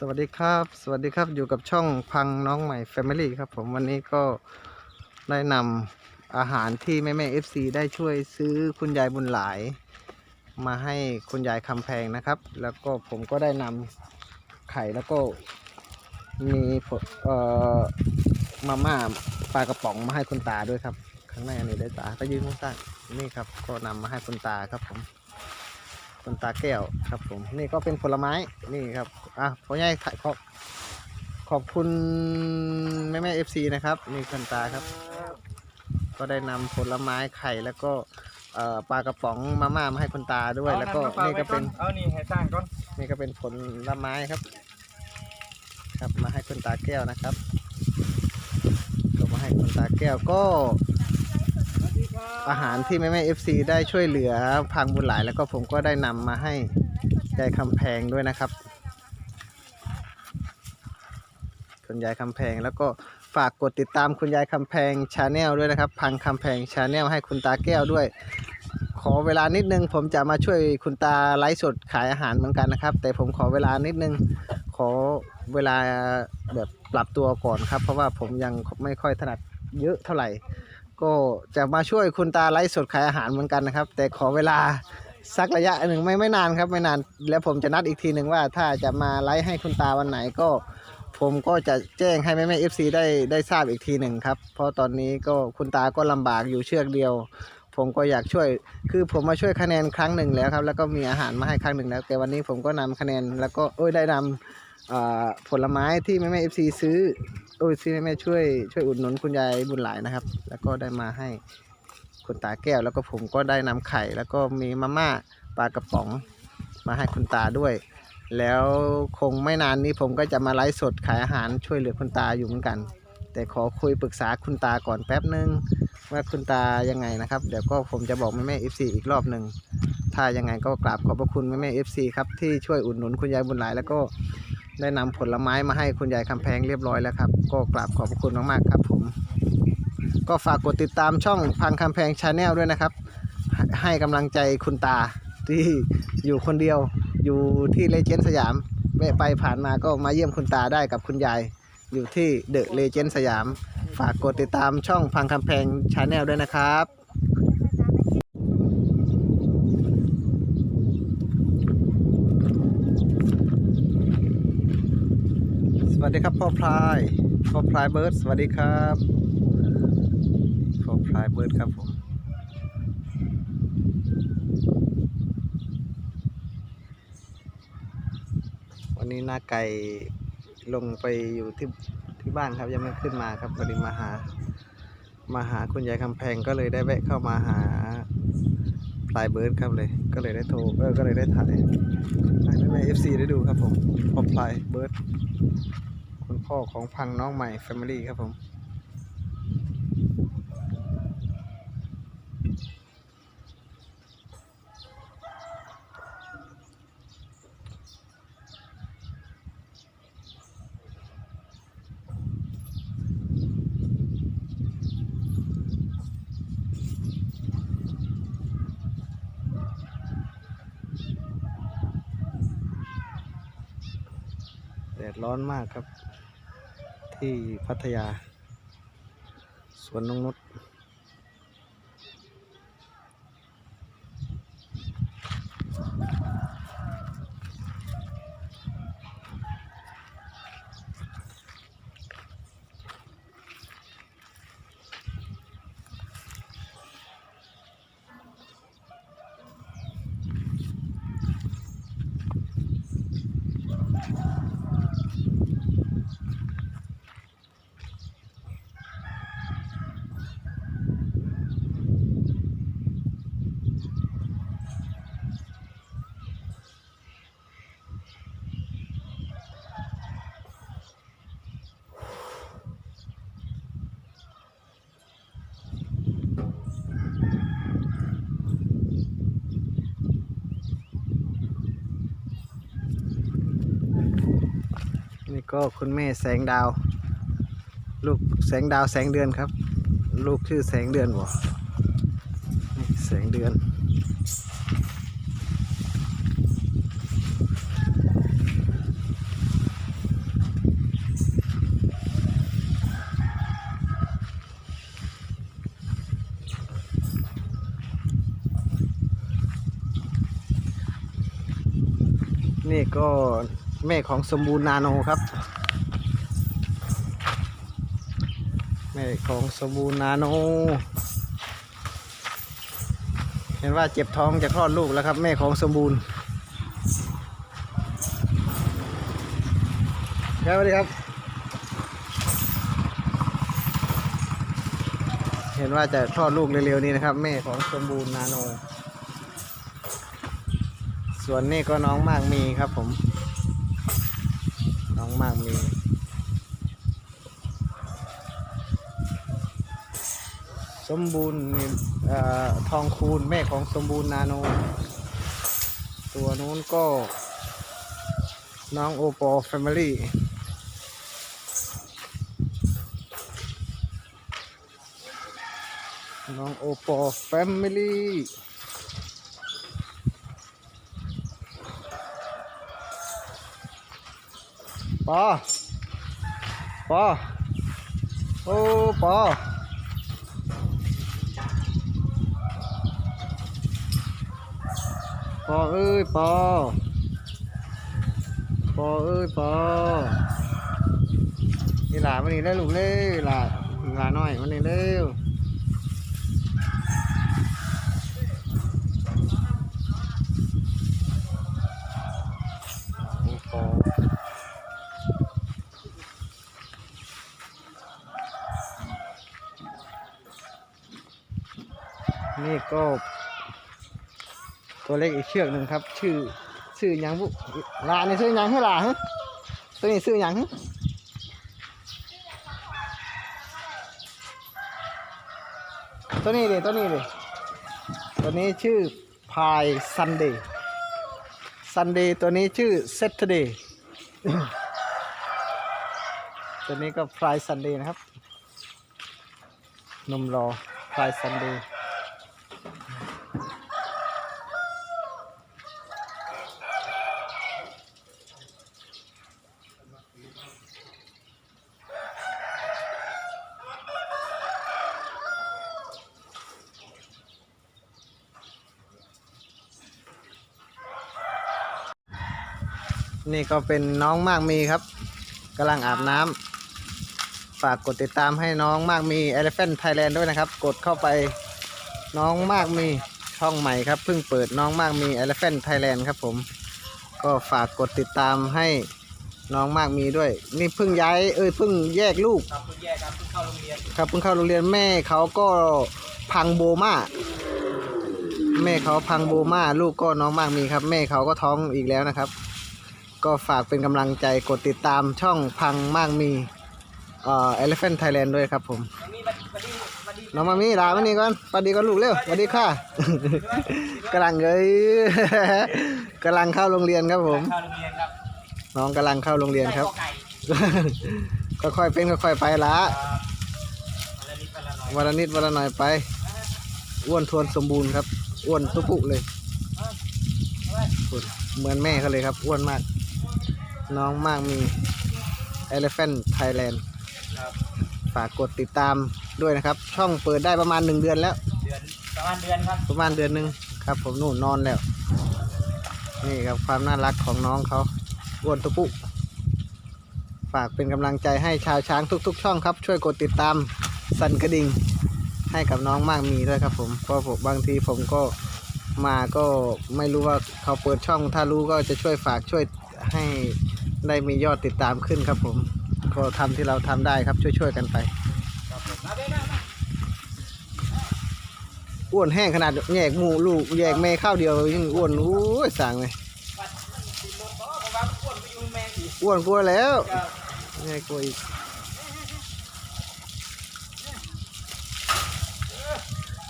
สวัสดีครับ สวัสดีครับอยู่กับช่องพังน้องใหม่ Family ครับผมวันนี้ก็ได้นำอาหารที่แม่แม่ FC ได้ช่วยซื้อคุณยายบุญหลาย มาให้คุณยายคำแพงนะครับ แล้วก็ผมก็ได้นำไข่แล้วก็มีเอ่อมาม่าปลากระป๋องมาให้คุณตาด้วยครับ ข้างในอันนี้ได้ตาก็ยืนข้างใต้นี่ครับ ก็นำมาให้คุณตาครับผม คุณตาแก้วครับผมนี่ก็เป็นผลไม้นี่ครับอะพ่อใหญ่ขอบขอบคุณแม่แม่เอฟซีนะครับนี่คุณตาครับ ก็ได้นำผลไม้ไข่แล้วก็เอ่อปลากระป๋องมาม่ามาให้คุณตาด้วย แล้วก็นี่ก็เป็นเอานี่ให้สร้างก่อนนี่ก็เป็นผลไม้ครับ ครับมาให้คุณตาแก้วนะครับ ก็มาให้คุณตาแก้วก็สวัสดีครับ อาหารที่แม่แม่เอฟซีได้ช่วยเหลือพังบุญหลาย แล้วก็ผมก็ได้นำมาให้ยายคำแพงด้วยนะครับคุณยายคำแพงแล้วก็ฝากกดติดตามคุณยายคำแพงชาแนลด้วยนะครับ พังคำแพงชาแนลให้คุณตาแก้วด้วย ขอเวลานิดนึง ผมจะมาช่วยคุณตาไลฟ์สดขายอาหารเหมือนกันนะครับ แต่ผมขอเวลานิดนึง ขอเวลาแบบปรับตัวก่อนครับ เพราะว่าผมยังไม่ค่อยถนัดเยอะเท่าไหร่ ก็จะมาช่วยคุณตาไลฟ์สดขายอาหารเหมือนกันนะครับ แต่ขอเวลาสักระยะหนึ่งไม่ไม่นานครับไม่นาน แล้วผมจะนัดอีกทีหนึ่งว่าถ้าจะมาไลฟ์ให้คุณตาวันไหนก็ ผมก็จะแจ้งให้แม่แม่เอฟซีได้ได้ทราบอีกทีหนึ่งครับ เพราะตอนนี้ก็คุณตาก็ลำบากอยู่เชือกเดียว ผมก็อยากช่วย คือผมมาช่วยคะแนนครั้งหนึ่งแล้วครับ แล้วก็มีอาหารมาให้ครั้งหนึ่งแล้ว แต่วันนี้ผมก็นำคะแนนแล้วก็เอ้ยได้นำอ่าผลไม้ที่แม่แม่เอฟซีซื้อ โอ้ยที่แม่ช่วยช่วยอุดหนุนคุณยายบุญหลายนะครับ แล้วก็ได้มาให้คุณตาแก้ว แล้วก็ผมก็ได้นำไข่ แล้วก็มีมาม่าปลากระป๋องมาให้คุณตาด้วย แล้วคงไม่นานนี้ผมก็จะมาไลฟ์สดขายอาหารช่วยเหลือคุณตาอยู่เหมือนกัน แต่ขอคุยปรึกษาคุณตาก่อนแป๊บนึงว่าคุณตายังไงนะครับ เดี๋ยวก็ผมจะบอกแม่แม่เอฟซีอีกรอบหนึ่งถ้ายังไงก็กราบขอบพระคุณแม่แม่เอฟซีครับที่ช่วยอุดหนุนคุณยายบุญหลายแล้วก็ ได้นำผลไม้มาให้คุณยายคำแพงเรียบร้อยแล้วครับ ก็กราบขอบพระคุณมากๆครับผม ก็ฝากกดติดตามช่องพังคำแพงชาแนลด้วยนะครับให้ให้กำลังใจคุณตาที่อยู่คนเดียวอยู่ที่เลเจนด์สยามแวะไปผ่านมาก็มาเยี่ยมคุณตาได้กับคุณยาย อยู่ที่เดอะเลเจนด์สยาม ฝากกดติดตามช่องพังคำแพงชาแนลด้วยนะครับ ส วัสดีครับพ่อพลายพ่อพลายเบิร์ดสวัสดีครับพ่อพลายเบิร์ดครับผมวันนี้หน้าไก่ลงไปอยู่ที่ที่บ้านครับยังไม่ขึ้นมาครับวันนี้มาหา มาหาคุณยายคำแพงก็เลยได้แวะเข้ามาหาพลายเบิร์ดครับเลย ก็เลยได้โทรเออก็เลยได้ถ่ายให้แม่เอฟซีได้ดูครับผมพ่อพลายเบิร์ด คุณพ่อของพังน้องใหม่ Family ครับผมแดดร้อนมากครับ ที่พัทยา สวนนงนุษ นี่ก็คุณแม่แสงดาว ลูกแสงดาวแสงเดือนครับ ลูกชื่อแสงเดือนบ่แสงเดือนนี่ก็ แม่ของสมบูรณ์นาโนครับ แม่ของสมบูรณ์นาโน เห็นว่าเจ็บท้องจะคลอดลูกแล้วครับ แม่ของสมบูรณ์ครับสวัสดีครับ เห็นว่าจะคลอดลูกเร็วๆนี้นะครับ แม่ของสมบูรณ์นาโน ส่วนนี่ก็น้องมากมีครับผม น้องมากมีสมบูรณ์อทองคูณแม่ของสมบูรณ์นาโน ตัวนู้นก็ น้องโอปอแฟมิลี่น้องโอปอแฟมิลี่ ปอปอโอ้ปอปอเอ้ยปอปอเอ้ยปอนี่หลานวันนี้ได้ลูกเร็วหลานหลานน้อยวันนี้เร็ว โอ้ปอ นี่ก็ ตัวเล็กอีกเชือกหนึ่งครับ ชื่อชื่อยังบุลาในชื่อยังให้ลาฮะตัวนี้ชื่อยังฮะตัวนี้เลยตัวนี้เลยตัวนี้ชื่อพายซันเดย์ซันเดย์ตัวนี้ชื่อเซตเดย์ตัวนี้ก็พายซันเดย์นะครับนมรอพายซันเดย์ นี่ก็เป็นน้องมากมีครับกำลังอาบน้ำฝากกดติดตามให้น้องมากมี Elephant Thailand ด้วยนะครับ กดเข้าไปน้องมากมีช่องใหม่ครับเพิ่งเปิดน้องมากมี Elephant Thailand ครับผม ก็ฝากกดติดตามให้น้องมากมีด้วย นี่เพิ่งย้ายเอ้ยเพิ่งแยกลูกครับคุณแยกครับเพิ่งเข้าโรงเรียนครับเพิ่งเข้าโรงเรียนแม่เขาก็พังโบมาแม่เขาพังโบมาลูกก็น้องมากมีครับ แม่เขาก็ท้องอีกแล้วนะครับ ก็ฝากเป็นกำลังใจกดติดตามช่องพังมากมีเอ่อ Elephant Thailand ด้วยครับผมน้องมามีลาวันนี้ก่อนสวัสดีก่อนลูกเร็วสวัสดีค่ะ กำลังเอ้ยกำลังเข้าโรงเรียนครับผม น้องกำลังเข้าโรงเรียนครับ ค่อยๆเป็นค่อยๆไปละวันละนิดวันละหน่อยไป อ้วนทวนสมบูรณ์ครับ อ้วนตุปุเลย เหมือนแม่เขาเลยครับ อ้วนมาก น้องมากมี Elephant Thailand ครับฝากกดติดตามด้วยนะครับ ช่องเปิดได้ประมาณหนึ่งเดือนแล้ว เดือนประมาณเดือนครับประมาณเดือนหนึ่งครับ ผมนู่นนอนแล้ว นี่ครับความน่ารักของน้องเขาอ้วนตุปุฝากเป็นกำลังใจให้ชาวช้างทุก ๆ ช่องครับ ช่วยกดติดตามสั่นกระดิ่งให้กับน้องมากมีด้วยครับ ผมเพราะผมบางทีผมก็มาก็ไม่รู้ว่าเขาเปิดช่อง ถ้ารู้ก็จะช่วยฝากช่วยให้ ได้มียอดติดตามขึ้นครับผม ก็ทำที่เราทำได้ครับช่วยๆกันไปอ้วนแห้งขนาดแยกหมูลูกแยกแม่ข้าวเดียวยังอ้วนอู้ยสั่งเลยอ้วนกลัวแล้วแย่กลัวอีก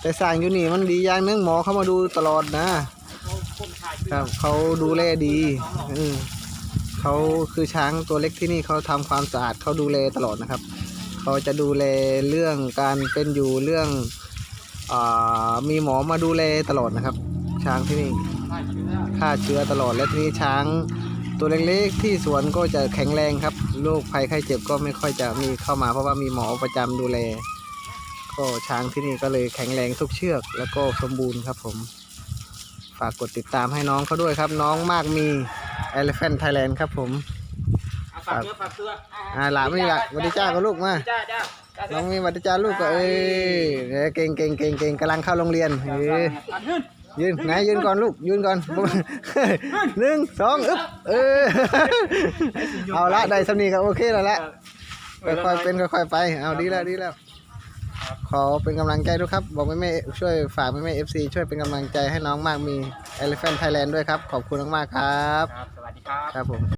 แต่สั่งอยู่นี่มันดีอย่างนึงหมอเข้ามาดูตลอดนะเขาครับเขาดูแลดีอื เขาคือช้างตัวเล็กที่นี่เขาทำความสะอาดเขาดูแลตลอดนะครับ เขาจะดูแลเรื่องการเป็นอยู่เรื่องอมีหมอมาดูแลตลอดนะครับ ช้างที่นี่ฆ่าเชื้อตลอดและทีนี้ช้างตัวเล็กๆที่สวนก็จะแข็งแรงครับโรคภัยไข้เจ็บก็ไม่ค่อยจะมีเข้ามา เพราะว่ามีหมอประจำดูแล ก็ช้างที่นี่ก็เลยแข็งแรงทุกเชือก แล้วก็สมบูรณ์ครับผม ฝากกดติดตามให้น้องเขาด้วยครับ น้องมากมี Elephant Thailand ครับผม เอาฝากเนื้อฝากตัวอ่าหลานไม่ละสวัสดีจ้ากับลูกมาจ้าจ้าจ้าน้องมีสวัสดีจ้าลูกก็เอ้ยเอ้ยเก่งเก่งเก่งเก่งกำลังเข้าโรงเรียนเอ้ยอันขึ้นยืนไหนยืนก่อนลูกยืนก่อนหนึ่งสองอึ๊บเออเอาละได้สำนีก็โอเคแล้วละค่อยๆเป็นค่อยๆไปเอาดีแล้วดีแล้ว ขอเป็นกำลังใจด้วยครับ บอกแม่แม่ๆช่วยฝากแม่แม่เอฟซีช่วยเป็นกำลังใจให้น้องมากมี Elephant Thailand ด้วยครับ ขอบคุณมากๆครับครับสวัสดีครับ ครับผม